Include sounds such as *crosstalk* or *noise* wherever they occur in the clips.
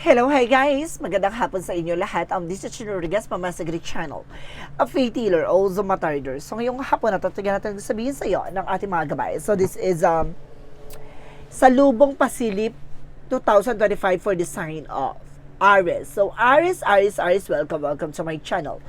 Hello, hi guys! Magandang hapon sa inyo lahat. Um, this is Chino Rodriguez, Mama sa Greek Channel. A faith healer, also matarder. So ngayong hapon na tatagan natin sabihin sa iyo ng ating mga gabay. So this is um, sa Lubong Pasilip 2025 for the sign of Aries. So Aries, Aries, Aries, welcome, welcome to my channel.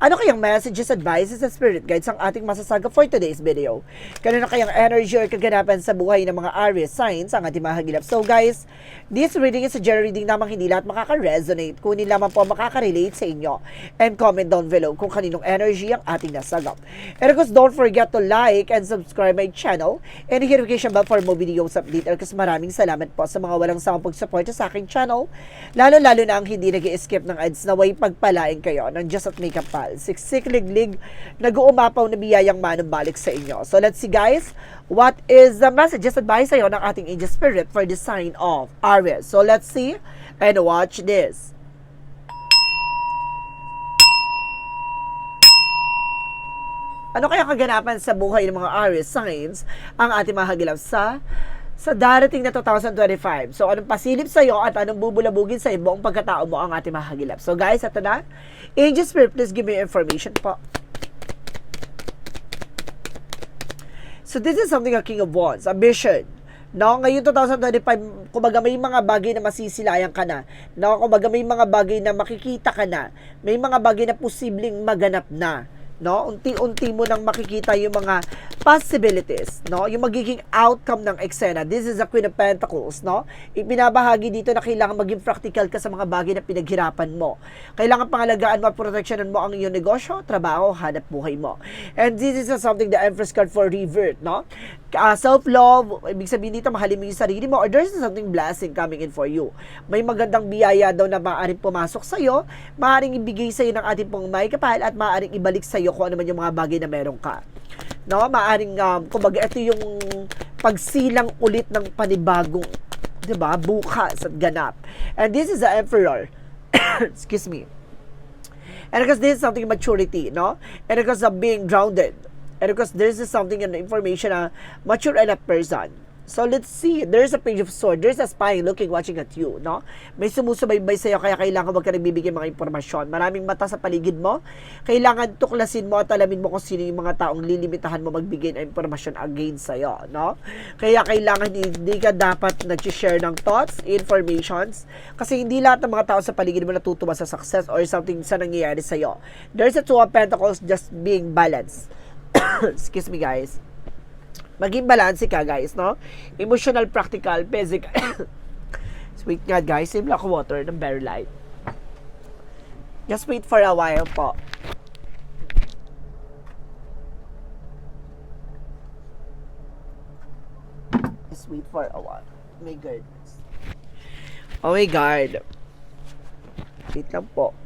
Ano kayang messages, advices, and spirit guides ang ating masasaga for today's video? Kanino kayang energy or kaganapan sa buhay ng mga Aries signs ang ating mahagilap? So guys, this reading is a general reading namang hindi lahat makaka-resonate. Kunin lamang po makaka-relate sa inyo. And comment down below kung kaninong energy ang ating nasagap. And of course, don't forget to like and subscribe my channel and hit notification bell for more videos update. And of course, maraming salamat po sa mga walang sawang pag-support sa aking channel. Lalo-lalo na ang hindi nag skip ng ads na way pagpalain kayo ng Just at Makeup Pal. Siksik liglig, nag-uumapaw na biyayang manumbalik sa inyo. So let's see guys, what is the messages advice sa'yo ng ating angel spirit for the sign of Aries. So let's see and watch this. Ano kaya kaganapan sa buhay ng mga Aries signs ang ating mahagilap sa sa darating na 2025. So, anong pasilip sa iyo at anong bubulabugin sa buong pagkatao mo ang ating mahagilap. So, guys, ito na. Angel Spirit, please give me information po. So, this is something a King of Wands, a vision. No, ngayon 2025, kumbaga may mga bagay na masisilayan ka na. No, kumbaga may mga bagay na makikita ka na. May mga bagay na posibleng maganap na no? Unti-unti mo nang makikita yung mga possibilities, no? Yung magiging outcome ng eksena. This is a Queen of Pentacles, no? Ipinabahagi dito na kailangan maging practical ka sa mga bagay na pinaghirapan mo. Kailangan pangalagaan mo at proteksyonan mo ang iyong negosyo, trabaho, hanap buhay mo. And this is something the Empress card for revert, no? Uh, self-love, ibig sabihin dito, mahalin mo yung sarili mo or there's something blessing coming in for you. May magandang biyaya daw na maaaring pumasok sa'yo, maaaring ibigay sa'yo ng ating pong may kapal at maaaring ibalik sa'yo kung ano man yung mga bagay na meron ka. No, maaring um, kumbaga ito yung pagsilang ulit ng panibagong 'di ba? Bukas at ganap. And this is the emperor. *coughs* Excuse me. And because this is something maturity, no? And because of being grounded. And because this is something an information na mature enough person. So let's see. There's a page of sword. There's a spy looking, watching at you, no? May sumusubaybay sa'yo kaya kailangan wag ka nagbibigay mga impormasyon. Maraming mata sa paligid mo. Kailangan tuklasin mo at alamin mo kung sino yung mga taong lilimitahan mo magbigay ng impormasyon against sa'yo, no? Kaya kailangan hindi ka dapat nag-share ng thoughts, informations, kasi hindi lahat ng mga tao sa paligid mo natutuwa sa success or something sa nangyayari sa'yo. There's a two of pentacles just being balanced. *coughs* Excuse me, guys maging balance ka guys, no? Emotional, practical, physical. *coughs* Sweet nga guys, lang ako water ng very light. Just wait for a while po. Just wait for a while. My goodness. Oh my God. Wait lang po.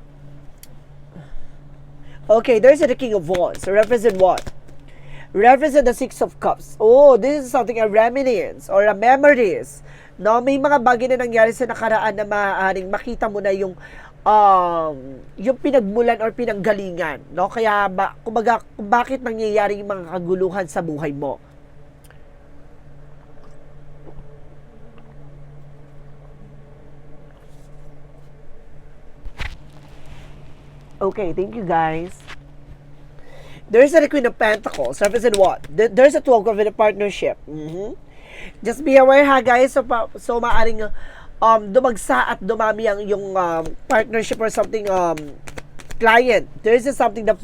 Okay, there's the King of Wands. Represent what? Represent the Six of Cups. Oh, this is something a reminiscence or a memories. No, may mga bagay na nangyari sa nakaraan na maaaring makita mo na yung um, yung pinagmulan or pinanggalingan, no? Kaya ba, kumbaga, bakit nangyayari yung mga kaguluhan sa buhay mo. Okay, thank you guys. There's a Queen of Pentacles. Represent what? There's a Twelve of a partnership. Mm-hmm. Just be aware ha guys. So, pa, so maaring um, dumagsa at dumami ang yung um, partnership or something um, client. There's something that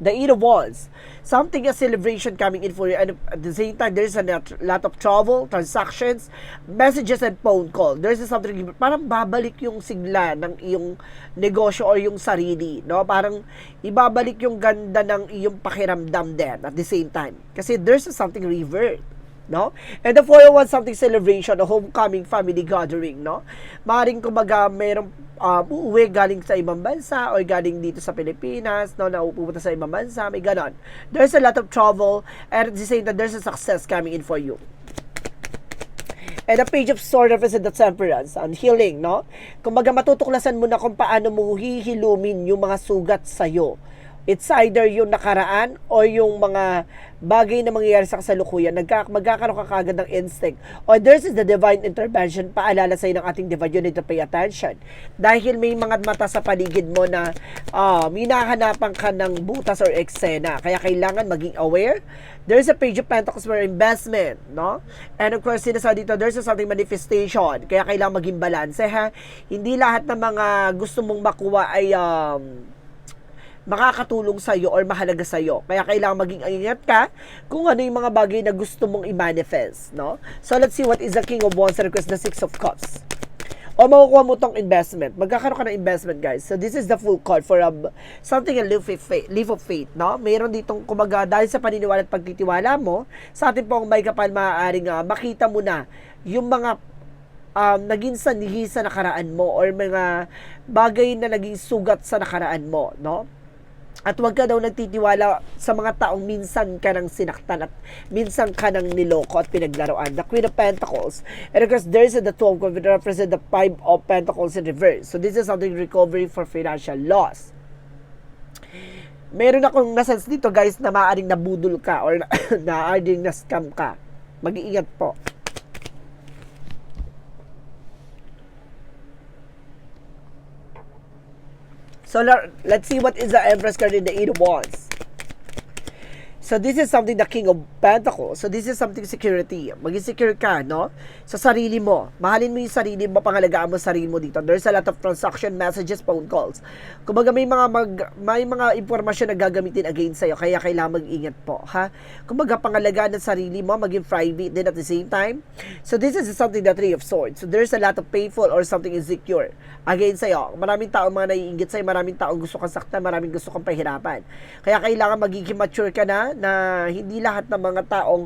the Eight of. Something a celebration coming in for you. And at the same time, there's a lot of travel, transactions, messages, and phone call. There's something, parang babalik yung sigla ng iyong negosyo or yung sarili. No? Parang ibabalik yung ganda ng iyong pakiramdam din at the same time. Kasi there's something revert no? And the 401 something celebration, a homecoming family gathering, no? Maring kumbaga mayroong uh, uuwi galing sa ibang bansa or galing dito sa Pilipinas, no, na pupunta sa ibang bansa, may ganon. There's a lot of travel and at the same time, there's a success coming in for you. And a page of sword represents the temperance and healing, no? Kumbaga matutuklasan mo na kung paano mo hihilumin yung mga sugat sa'yo It's either yung nakaraan o yung mga bagay na mangyayari sa kasalukuyan. Nagka, magkakaroon ka kagad ng instinct. Or there's is the divine intervention. Paalala sa'yo ng ating divine, you need to pay attention. Dahil may mga mata sa paligid mo na uh, minahanapan ka ng butas or eksena. Kaya kailangan maging aware. There's a page of pentacles for investment, no? And of course, sinasabi dito, there's a something manifestation. Kaya kailangan maging balance, ha? Hindi lahat ng mga gusto mong makuha ay um, makakatulong sa iyo or mahalaga sa iyo. Kaya kailangan maging ingat ka kung ano yung mga bagay na gusto mong i-manifest, no? So let's see what is the King of Wands and request the Six of Cups. O makukuha mo tong investment. Magkakaroon ka ng investment, guys. So this is the full card for a, something a leap of faith, leap of faith, no? Mayroon ditong kumaga dahil sa paniniwala at pagtitiwala mo, sa ating pong may kapal maaaring uh, makita mo na yung mga um, naging sanhi sa nakaraan mo or mga bagay na naging sugat sa nakaraan mo, no? At huwag ka daw nagtitiwala sa mga taong minsan ka nang sinaktan at minsan ka nang niloko at pinaglaruan. The Queen of Pentacles. And of course, there's the 12 which represent the Five of Pentacles in reverse. So this is something recovery for financial loss. Meron akong nasense dito guys na maaaring nabudol ka or *coughs* naaaring na-scam ka. Mag-iingat po. So let's see what is the Empress card in the Eight of Wands. So this is something the King of Pentacles. So this is something security. Maging secure ka, no? Sa sarili mo. Mahalin mo yung sarili mo, pangalagaan mo sarili mo dito. There's a lot of transaction messages, phone calls. Kumbaga may mga mag, may mga impormasyon na gagamitin against sa'yo. Kaya kailangan mag-ingat po, ha? Kumbaga pangalagaan ng sarili mo, maging private din at the same time. So this is something the Three of Swords. So there's a lot of painful or something insecure against sa'yo. Maraming tao mga naiingit sa'yo, maraming tao gusto kang saktan, maraming gusto kang pahirapan. Kaya kailangan magiging mature ka na na hindi lahat ng mga taong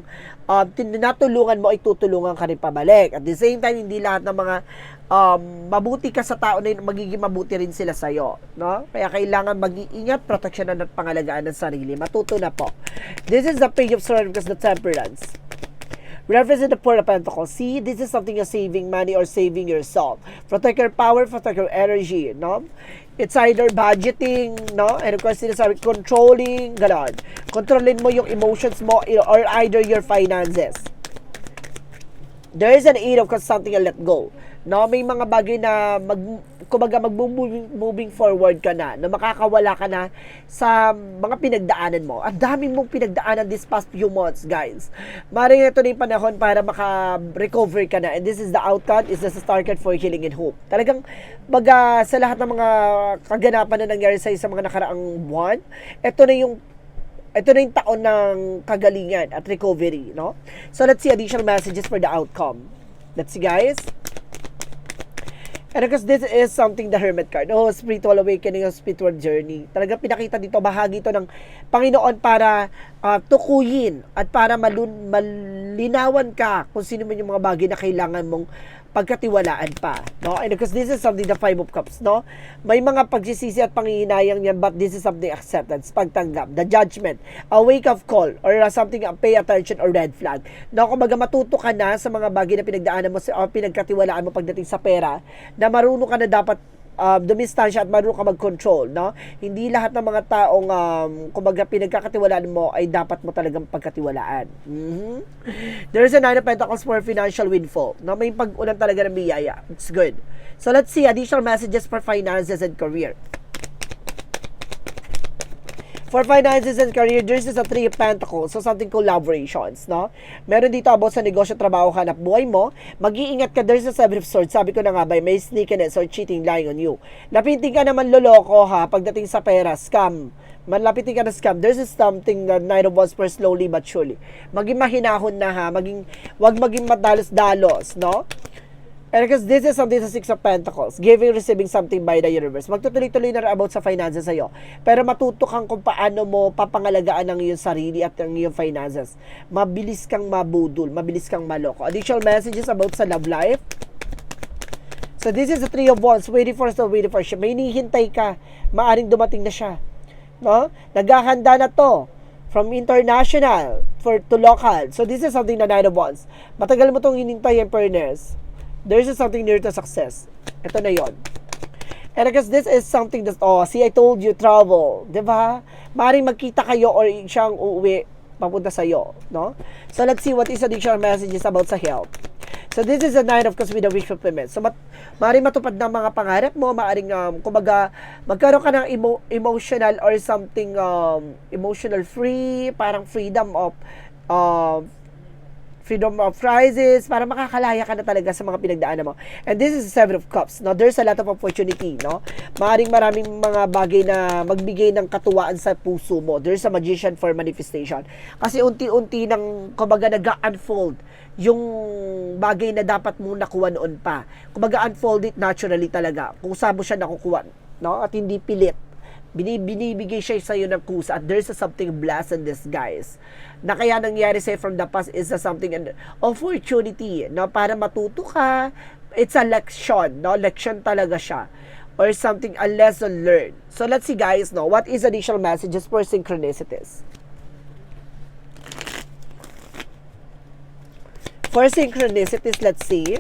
um, tinatulungan mo ay tutulungan ka rin pabalik. At the same time, hindi lahat ng mga um, mabuti ka sa tao na yun, magiging mabuti rin sila sa'yo. No? Kaya kailangan mag-iingat, proteksyonan at pangalagaan ng sarili. Matuto na po. This is the page of swords because the temperance. Represent the Four of Pentacles. See, this is something you're saving money or saving yourself. Protect your power, protect your energy, no? It's either budgeting, no? And of course, sinasabi, controlling, ganon. Kontrolin mo yung emotions mo or either your finances. There is an eight of something you let go. No, may mga bagay na mag kumbaga mag-moving moving forward ka na, na makakawala ka na sa mga pinagdaanan mo. Ang dami mong pinagdaanan this past few months, guys. Maring ito na yung panahon para maka-recover ka na. And this is the outcome, is the start for healing and hope. Talagang, baga, sa lahat ng mga kaganapan na nangyari sa sa mga nakaraang buwan, ito na yung ito na yung taon ng kagalingan at recovery, no? So, let's see additional messages for the outcome. Let's see, guys. And because this is something the Hermit card. Oh, spiritual awakening, spiritual journey. Talaga pinakita dito, bahagi ito ng Panginoon para uh, tukuyin at para malun, malinawan ka kung sino man yung mga bagay na kailangan mong pagkatiwalaan pa, no? And because this is something the five of cups, no? May mga pagsisisi at pangihinayang yan, but this is something acceptance, pagtanggap, the judgment, a wake up call, or uh, something uh, pay attention or red flag. No, kumbaga matuto ka na sa mga bagay na pinagdaanan mo, o pinagkatiwalaan mo pagdating sa pera, na marunong ka na dapat um, dumistansya at marunong ka mag-control, no? Hindi lahat ng mga taong um, kumbaga pinagkakatiwalaan mo ay dapat mo talagang pagkatiwalaan. Mm-hmm. There is a nine of pentacles for financial windfall, no? May pag-ulan talaga ng biyaya. It's good. So let's see additional messages for finances and career. For finances and career, there's is a three of pentacles. So, something collaborations, no? Meron dito about sa negosyo, trabaho, hanap buhay mo. Mag-iingat ka, there's a seven of swords. Sabi ko na nga ba, may sneakiness or cheating lying on you. Lapitin ka naman loloko, ha, pagdating sa pera, scam. Malapitin ka na scam. There's something that Nine of Wands for slowly but surely. Maging mahinahon na, ha. Maging, wag maging madalos-dalos, no? And because this is something sa Six of Pentacles, giving, receiving something by the universe. Magtutuloy-tuloy na about sa finances sa'yo. Pero matuto kang kung paano mo papangalagaan ang iyong sarili at ang iyong finances. Mabilis kang mabudol, mabilis kang maloko. Additional messages about sa love life. So this is the Three of Wands, waiting for so waiting for siya. May hinihintay ka, maaring dumating na siya. No? Naghahanda na to from international for to local. So this is something na Nine of Wands. Matagal mo tong hinintay, Empress there's something near to success. Ito na yon. And I guess this is something that, oh, see, I told you, trouble. Di ba? Maring magkita kayo or siyang uuwi papunta sa'yo, no? So, let's see what is additional messages about sa health. So, this is a nine of cups with a wish fulfillment. So, mat maaaring matupad ng mga pangarap mo, maaaring, um, kumbaga, magkaroon ka ng emo- emotional or something, um, emotional free, parang freedom of, um, freedom of prizes, para makakalaya ka na talaga sa mga pinagdaanan mo. And this is Seven of Cups. Now, there's a lot of opportunity, no? Maaring maraming mga bagay na magbigay ng katuwaan sa puso mo. There's a magician for manifestation. Kasi unti-unti nang, kumbaga, nag-unfold yung bagay na dapat mo nakuha noon pa. Kumbaga, unfold it naturally talaga. Kung saan mo siya nakukuha, no? At hindi pilit binibigay siya sa iyo ng kusa at there's a something blessed in disguise na kaya nangyari sa'yo from the past is a something an opportunity no? Para matuto ka. It's a lection no? Lection talaga siya. Or something a lesson learned. So let's see guys no? What is additional messages for synchronicities? For synchronicities let's see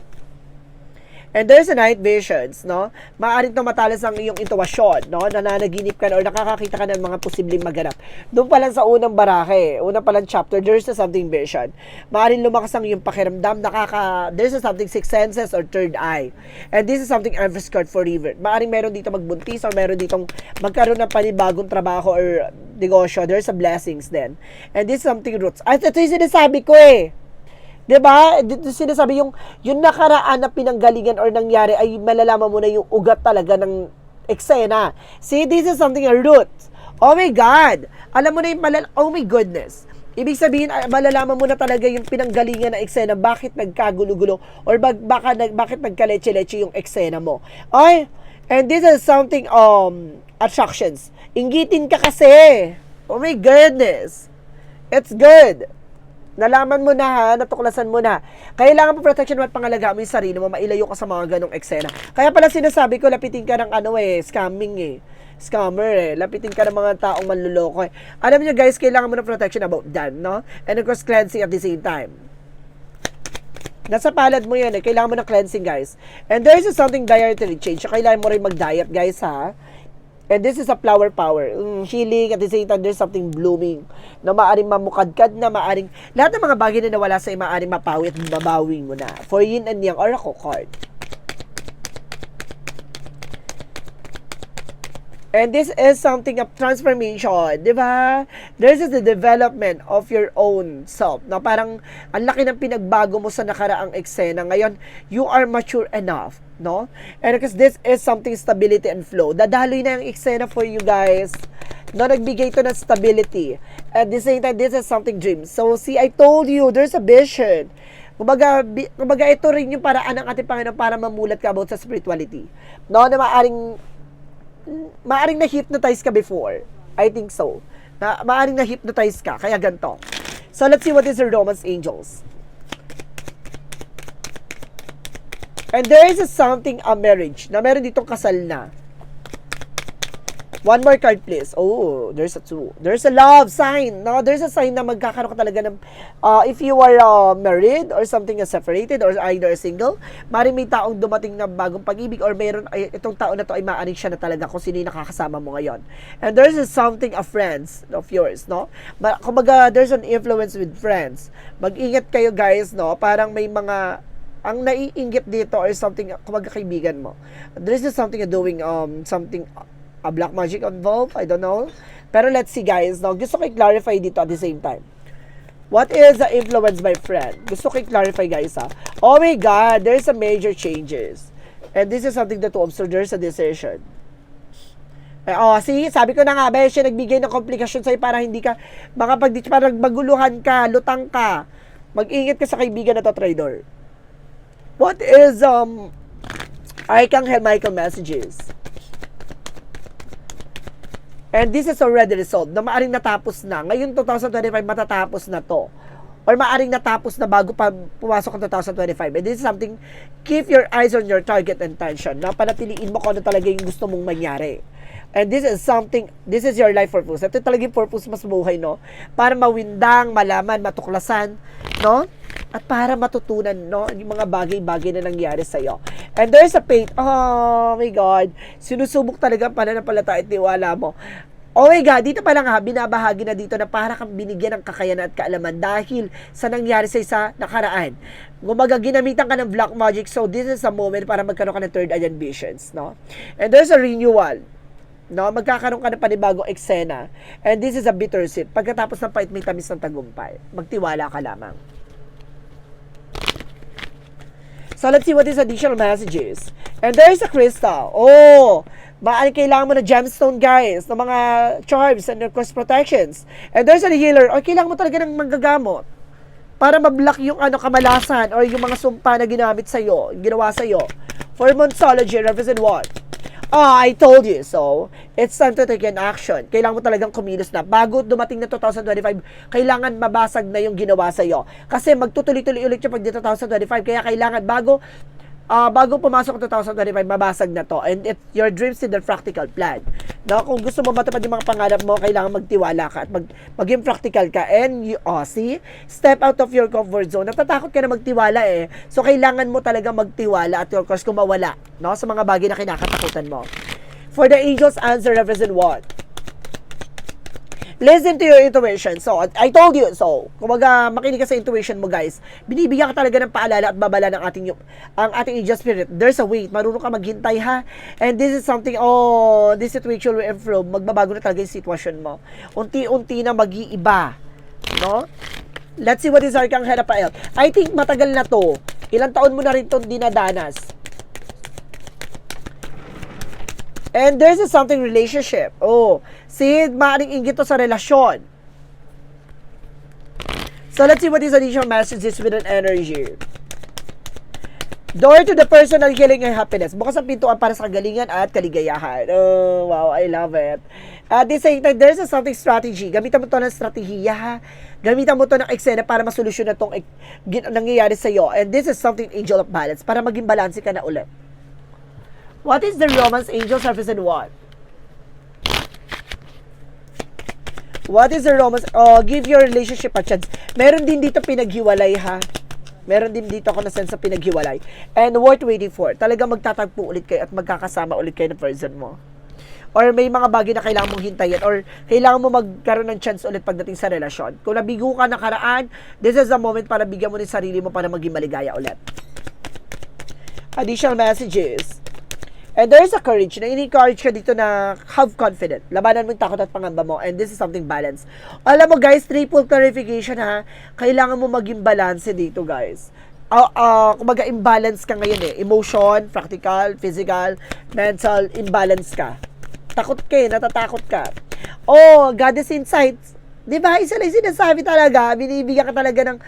And there's a night visions, no? Maaaring tumatalas ang iyong intuwasyon, no? Na nanaginip ka na or nakakakita ka ng mga posibleng maganap. Doon pa lang sa unang barake, unang pa lang chapter, there's a something vision. Maaaring lumakas ang iyong pakiramdam, nakaka, there's a something sixth senses or third eye. And this is something unprescribed for river. Maaaring meron dito magbuntis or meron ditong magkaroon ng panibagong trabaho or negosyo. There's a blessings then. And this is something roots. At ito yung sinasabi ko eh. 'Di ba? Dito sinasabi yung yung nakaraan na pinanggalingan or nangyari ay malalaman mo na yung ugat talaga ng eksena. See, this is something a root. Oh my God! Alam mo na yung malal... Oh my goodness! Ibig sabihin, ay, malalaman mo na talaga yung pinanggalingan na eksena, bakit nagkagulo-gulo, or bag, baka, nag, bakit nagkaleche-leche yung eksena mo. Ay, and this is something, um, attractions. Inggitin ka kasi. Oh my goodness. It's good. Nalaman mo na ha, natuklasan mo na. Kailangan mo protection at pangalagaan mo yung sarili mo, mailayo ka sa mga ganong eksena. Kaya pala sinasabi ko, lapitin ka ng ano eh, scamming eh. Scammer eh. Lapitin ka ng mga taong manluloko eh. Alam niyo guys, kailangan mo ng protection about that, no? And of course, cleansing at the same time. Nasa palad mo yan eh. Kailangan mo ng cleansing, guys. And there is something dietary change. So, kailangan mo rin mag-diet, guys, ha? And this is a flower power. Mm, healing, at the same time, there's something blooming na maaring mamukadkad na maaring, lahat ng mga bagay na nawala sa maaring mapawi at mabawi mo na. For yin and yang oracle card. And this is something of transformation, di ba? This is the development of your own self. Na parang ang laki ng pinagbago mo sa nakaraang eksena. Ngayon, you are mature enough, no? And because this is something stability and flow. Dadaloy na yung eksena for you guys. No, nagbigay ito ng stability. At the same time, this is something dream. So, see, I told you, there's a vision. Kumbaga, kumbaga ito rin yung paraan ng ating Panginoon para mamulat ka about sa spirituality. No, na maaring maaring na-hypnotize ka before. I think so. Na, maaring na-hypnotize ka. Kaya ganito. So, let's see what is the Romance Angels. And there is a something, a marriage, na meron ditong kasal na. One more card, please. Oh, there's a two. There's a love sign. No, there's a sign na magkakaroon ka talaga ng, uh, if you are uh, married or something na separated or either single, mari may taong dumating na bagong pag-ibig or meron, ay, itong tao na to ay maaaring siya na talaga kung sino yung nakakasama mo ngayon. And there's a something of friends of yours, no? Ma- kumbaga, there's an influence with friends. Mag-ingat kayo, guys, no? Parang may mga ang naiinggit dito or something kumbaga kaibigan mo. There is something doing um something a black magic involved, I don't know. Pero let's see guys, no? Gusto ko i-clarify dito at the same time. What is the influence, my friend? Gusto ko i-clarify guys ha. Oh my God, there's a major changes. And this is something that to observe, there's a decision. Eh, oh, see, sabi ko na nga, ba, siya nagbigay ng komplikasyon sa'yo para hindi ka, baka pag parang maguluhan ka, lutang ka, mag-ingat ka sa kaibigan na to, trader. What is, um, Archangel Michael messages? And this is already resolved na maaring natapos na. Ngayon 2025 matatapos na to. Or maaring natapos na bago pa pumasok ang 2025. And this is something, keep your eyes on your target and tension. Na panatiliin mo kung ano talaga yung gusto mong mangyari. And this is something, this is your life purpose. Ito talaga yung purpose mas buhay, no? Para mawindang, malaman, matuklasan, no? At para matutunan no yung mga bagay-bagay na nangyari sa iyo. And there's a faith. Oh my God. Sinusubok talaga ang pananampalataya at tiwala mo. Oh my God, dito pa lang ha, binabahagi na dito na para kang binigyan ng kakayanan at kaalaman dahil sa nangyari sa isa nakaraan. Gumaga, ginamitan ka ng black magic, so this is a moment para magkaroon ka ng third eye ambitions, no? And there's a renewal. No, magkakaroon ka ng panibagong eksena. And this is a bitter sip. Pagkatapos ng pait, may tamis ng tagumpay. Magtiwala ka lamang. So, let's see what is additional messages. And there is a crystal. Oh, maaari kailangan mo na gemstone, guys, ng mga charms and course protections. And there's a healer. O, kailangan mo talaga ng manggagamot para mablock yung ano kamalasan or yung mga sumpa na ginamit sa iyo, ginawa sa iyo. For Monsology, represent what? Oh, I told you so. It's time to take an action. Kailangan mo talagang kumilos na. Bago dumating na 2025, kailangan mabasag na yung ginawa sa iyo. Kasi magtutuloy-tuloy ulit yung pag 2025. Kaya kailangan bago ah bago pumasok ang 2025, mabasag na to. And it, your dreams in the practical plan. No? Kung gusto mo matupad yung mga pangarap mo, kailangan magtiwala ka at mag, maging practical ka. And you, oh, see, step out of your comfort zone. Natatakot ka na magtiwala eh. So, kailangan mo talaga magtiwala at of course, kung mawala no? sa mga bagay na kinakatakutan mo. For the angels, answer represent what? Listen to your intuition. So, I told you. So, kumaga, makinig ka sa intuition mo, guys. Binibigyan ka talaga ng paalala at babala ng ating, ang ating angel spirit. There's a wait. Marunong ka maghintay, ha? And this is something, oh, this situation will improve. Magbabago na talaga yung sitwasyon mo. Unti-unti na mag-iiba. No? Let's see what is Arcang Herapael. I think matagal na to. Ilang taon mo na rin itong dinadanas. And there's a something relationship. Oh, see, maaaring inggit to sa relasyon. So let's see what is additional messages with an energy. Door to the personal healing and happiness. Bukas ang pintuan para sa kagalingan at kaligayahan. Oh, wow, I love it. At the same time, there's a something strategy. Gamitan mo to ng strategiya, ha? Gamitan mo to ng eksena para masolusyon na itong nangyayari sa iyo. And this is something angel of balance para maging balanse ka na ulit. What is the romance angels represent what? What is the romance? Oh, give your relationship a chance. Meron din dito pinaghiwalay ha. Meron din dito ako na sense sa pinaghiwalay. And worth waiting for. Talaga magtatagpo ulit kayo at magkakasama ulit kayo ng person mo. Or may mga bagay na kailangan mong hintayin or kailangan mo magkaroon ng chance ulit pagdating sa relasyon. Kung nabigo ka nakaraan, this is the moment para bigyan mo ng sarili mo para maging maligaya ulit. Additional messages. And there is a courage na in-encourage ka dito na have confidence. Labanan mo yung takot at pangamba mo. And this is something balance. Alam mo guys, triple clarification ha. Kailangan mo maging balance dito guys. Uh, uh, kumaga imbalance ka ngayon eh. Emotion, practical, physical, mental, imbalance ka. Takot ka eh, natatakot ka. Oh, goddess insights. Di ba? Isa lang sinasabi talaga. Binibigyan ka talaga ng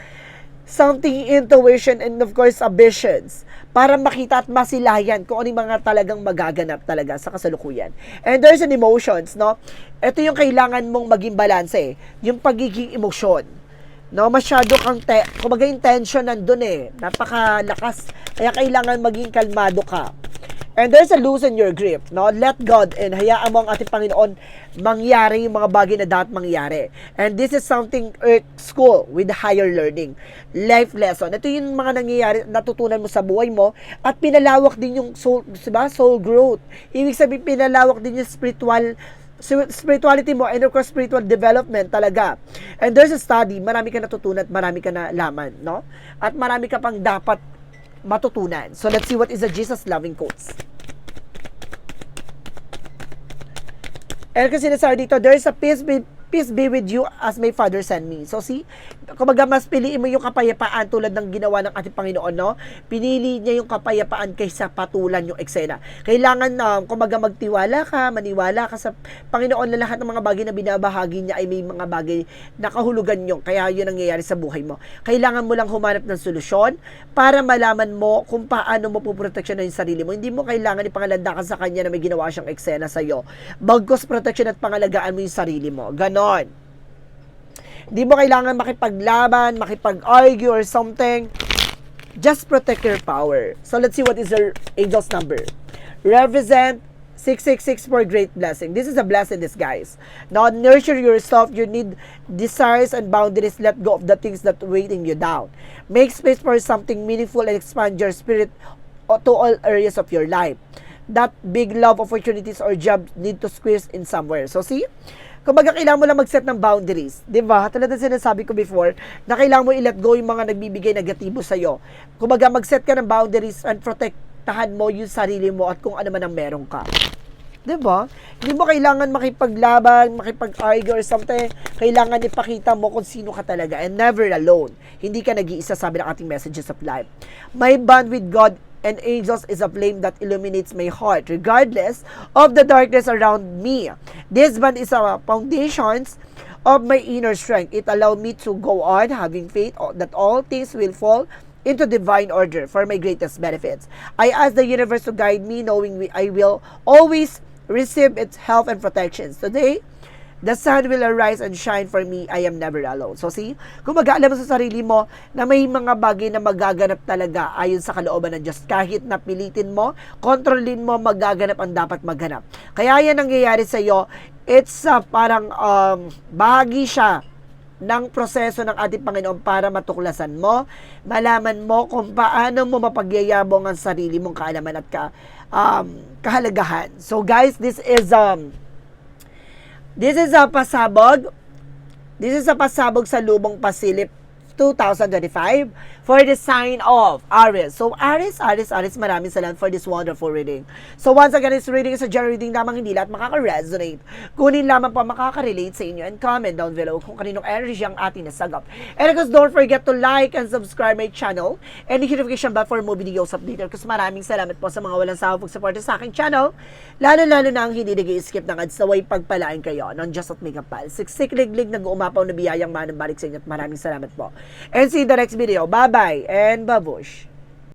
something intuition and of course ambitions para makita at masilayan kung ano yung mga talagang magaganap talaga sa kasalukuyan. And there's an emotions, no? Ito yung kailangan mong maging balance eh. Yung pagiging emosyon. No, masyado kang te, kumbaga yung nandun eh. Napakalakas. Kaya kailangan maging kalmado ka. And there's a loosen your grip, no? Let God and hayaan mo ang ating Panginoon mangyari yung mga bagay na dapat mangyari. And this is something Earth School with higher learning. Life lesson. Ito yung mga nangyayari, natutunan mo sa buhay mo at pinalawak din yung soul, diba? soul growth. Ibig sabihin, pinalawak din yung spiritual spirituality mo and of course spiritual development talaga. And there's a study, marami ka natutunan at marami ka na laman, no? At marami ka pang dapat matutunan. So let's see what is the Jesus loving quotes. And kasi sinasabi dito, there is a peace be, peace be with you as my Father sent me. So see, kumbaga mas piliin mo yung kapayapaan tulad ng ginawa ng ating Panginoon, no? Pinili niya yung kapayapaan kaysa patulan yung eksena. Kailangan na, um, kumbaga magtiwala ka, maniwala ka sa Panginoon na lahat ng mga bagay na binabahagi niya ay may mga bagay na kahulugan nyo. Kaya yun ang nangyayari sa buhay mo. Kailangan mo lang humanap ng solusyon para malaman mo kung paano mo puproteksyon yung sarili mo. Hindi mo kailangan ipangalanda ka sa kanya na may ginawa siyang eksena sa'yo. Bagkos protection at pangalagaan mo yung sarili mo. Ganon. Hindi mo kailangan makipaglaban, makipag-argue or something. Just protect your power. So let's see what is your angel's number. Represent 666 for great blessing. This is a blessing, this guys. Now, nurture yourself. You need desires and boundaries. Let go of the things that weighting you down. Make space for something meaningful and expand your spirit to all areas of your life. That big love opportunities or job need to squeeze in somewhere. So, see? Kumbaga, kailangan mo lang mag-set ng boundaries. Di ba? Tulad ng sinasabi ko before, na kailangan mo i-let go yung mga nagbibigay negatibo sa'yo. Kumbaga, mag-set ka ng boundaries and protektahan mo yung sarili mo at kung ano man ang meron ka. 'Di ba? Hindi mo kailangan makipaglaban, makipag-argue or something. Kailangan ipakita mo kung sino ka talaga and never alone. Hindi ka nag-iisa sabi ng ating messages of life. My bond with God and angels is a flame that illuminates my heart regardless of the darkness around me. This bond is a foundations of my inner strength. It allowed me to go on having faith that all things will fall into divine order for my greatest benefits. I ask the universe to guide me, knowing I will always receive its help and protections. Today, the sun will arise and shine for me. I am never alone. So see, kung mag-aalam sa sarili mo na may mga bagay na magaganap talaga ayon sa kalooban ng Diyos, kahit napilitin mo, kontrolin mo, magaganap ang dapat magganap. Kaya yan nangyayari sa iyo, it's uh, parang um, bahagi siya ng proseso ng ating Panginoon para matuklasan mo, malaman mo kung paano mo mapagyayabong ang sarili mong kaalaman at ka, um, kahalagahan. So guys, this is um this is a pasabog. This is a pasabog sa lubong pasilip 2025 for the sign of Aries. So, Aries, Aries, Aries, maraming salamat for this wonderful reading. So, once again, this reading is a general reading lamang hindi lahat makaka-resonate. Kunin lamang po makaka-relate sa inyo and comment down below kung kaninong energy ang ating nasagap. And of course, don't forget to like and subscribe my channel and the notification bell for more videos updated. Kasi maraming salamat po sa mga walang sawang pag-support sa aking channel. Lalo-lalo na ang hindi nag-skip ng ads naway pagpalain kayo ng Just at Makeup Pal. Siksik-liglig nag-uumapaw na biyayang manang balik sa inyo at maraming salamat po. And see the next video. Bye-bye and babush!